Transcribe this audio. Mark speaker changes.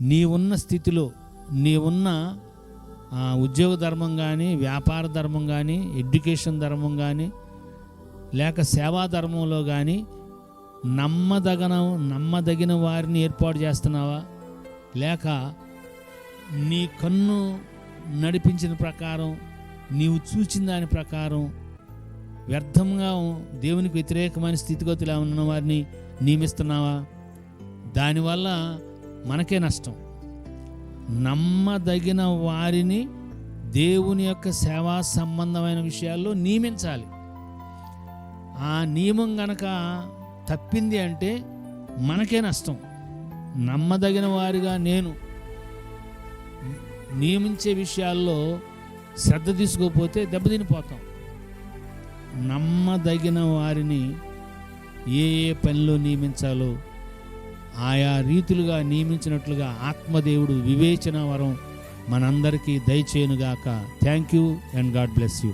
Speaker 1: నీ ఉన్న స్థితిలో నీ ఉన్న ఉద్యోగ ధర్మం కానీ వ్యాపార ధర్మం కానీ ఎడ్యుకేషన్ ధర్మం కానీ లేక సేవా ధర్మంలో కానీ నమ్మదగన నమ్మదగిన వారిని ఏర్పాటు చేస్తున్నావా? లేక నీ కన్ను నడిపించిన ప్రకారం నీవు చూచిన దాని ప్రకారం వ్యర్థంగా దేవునికి వ్యతిరేకమైన స్థితిగతులు ఉన్న వారిని నియమిస్తున్నావా? దానివల్ల మనకే నష్టం. నమ్మదగిన వారిని దేవుని యొక్క సేవా సంబంధమైన విషయాల్లో నియమించాలి. ఆ నియమం గనక తప్పింది అంటే మనకే నష్టం. నమ్మదగిన వారిగా నేను నియమించే విషయాల్లో శ్రద్ధ తీసుకోకపోతే దెబ్బతినిపోతాం. నమ్మదగిన వారిని ఏ ఏ పనిలో నియమించాలో ఆయా రీతులుగా నియమించినట్లుగా ఆత్మదేవుడు వివేచన వరం మనందరికీ దయచేయునుగాక. Thank you and God bless you